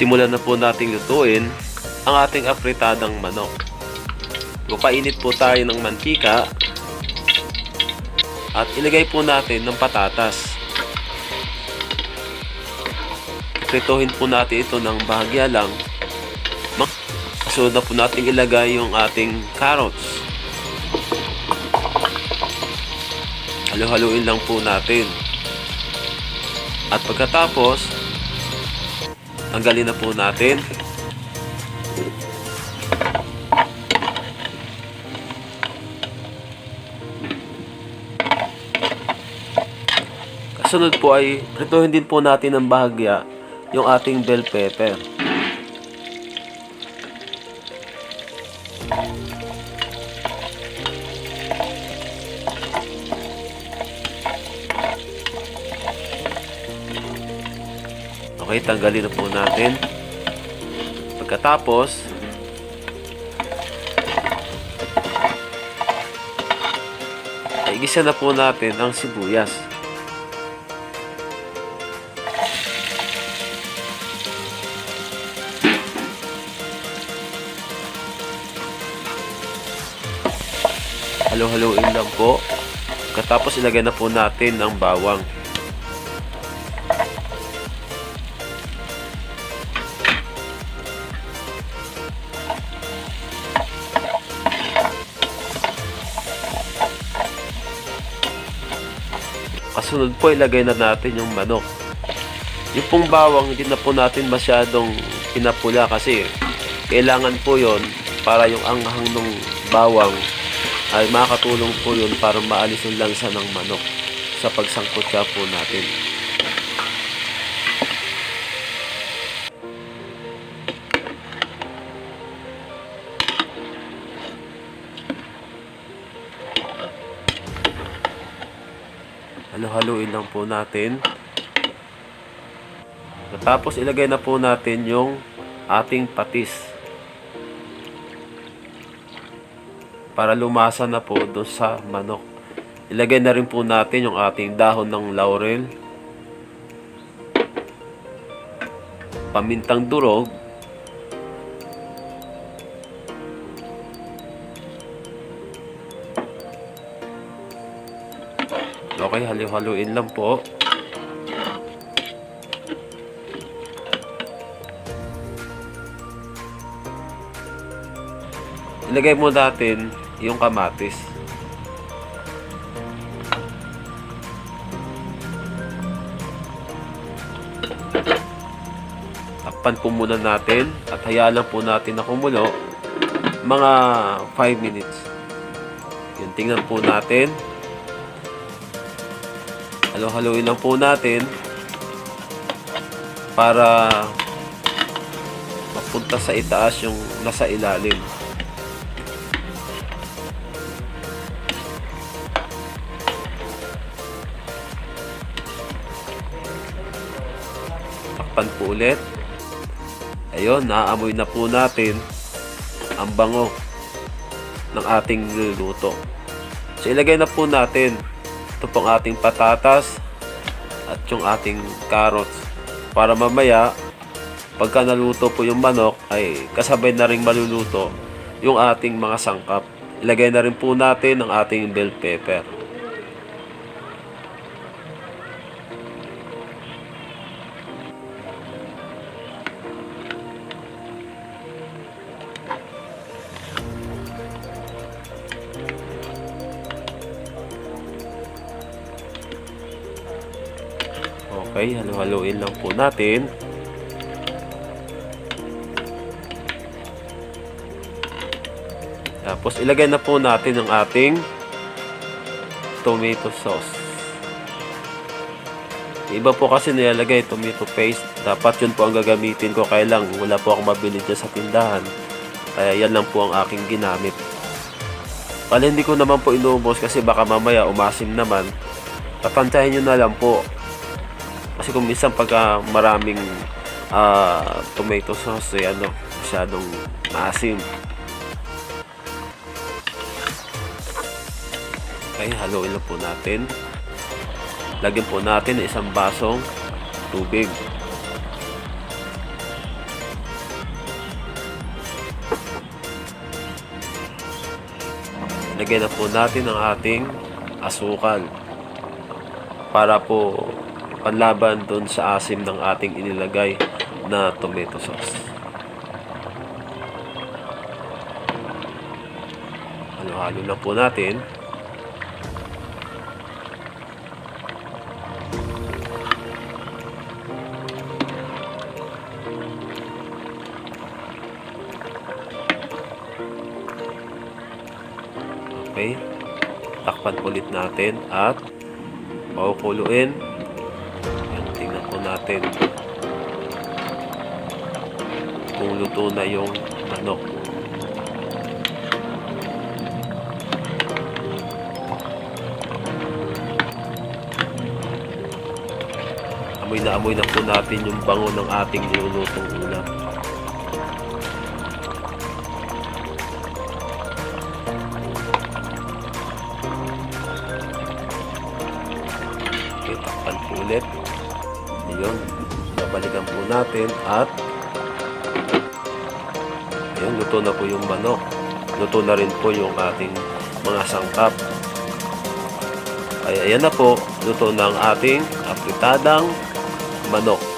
Simulan na po nating lutuin ang ating apritadang manok. Papainit po tayo ng mantika at ilagay po natin ng patatas. Prituhin po natin ito ng bahagya lang. Kasunod na po natin ilagay yung ating carrots. Halo-haluin lang po natin. At pagkatapos, tanggalin na po natin. Kasunod po ay prituhin din po natin ng bahagya yung ating bell pepper. Okay, tanggalin na po natin. Pagkatapos, ay igisa na po natin ang sibuyas. Halo-haloin lang po. Pagkatapos ilagay na po natin ang bawang. Kasunod po ilagay na natin yung manok. Yung pong bawang hindi na po natin masyadong pinapula kasi kailangan po yon para yung anghang ng bawang ay makakatulong po yun para maalis yung lansa ng manok sa pagsangkot po natin. Halo-haluin lang po natin. Tapos ilagay na po natin yung ating patis. Para lumasa na po doon sa manok. Ilagay na rin po natin yung ating dahon ng laurel. Pamintang durog. Okay, halo-haluin lang po. Ilagay mo natin yung kamatis. Takpan po muna natin at hayaan lang po natin na kumulo mga 5 minutes. Yun, tingnan po natin. Halo-haloin lang po natin para mapunta sa itaas yung nasa ilalim. Takpan po ulit. Ayun, naamoy na po natin ang bango ng ating niluluto. So ilagay na po natin ito pong ating patatas at yung ating carrots para mamaya pagka naluto po yung manok ay kasabay na rin maluluto yung ating mga sangkap. Ilagay na rin po natin ang ating bell pepper. Okay, halo-haloin lang po natin. Tapos ilagay na po natin ang ating tomato sauce. Iba po kasi nilalagay tomato paste. Dapat yun po ang gagamitin ko. Kaya lang wala po akong mabili dyan sa tindahan. Kaya yan lang po ang aking ginamit. Pala hindi ko naman po inubos kasi baka mamaya umasim naman. Tatantahin nyo na lang po. Kasi kung minsan pagka maraming uh, tomato sauce, ay ano, masyadong maasim. Okay, haluin lang po natin. Lagyan po natin ng isang basong tubig. Lagyan na po natin ang ating asukal para po panlaban doon sa asim ng ating inilagay na tomato sauce. Halo-halo na po natin. Okay. Takpan ulit natin at pakukuluin. Natin kung luto na yung manok. Amoy na amoy na po natin yung bango ng ating nilulutong ulam. Okay, takpan po ulit. Ayun, babalikan po natin at ayun, luto na po yung manok. Luto na rin po yung ating mga sangkap. Ay, ayan na po, luto na ang ating apritadang manok.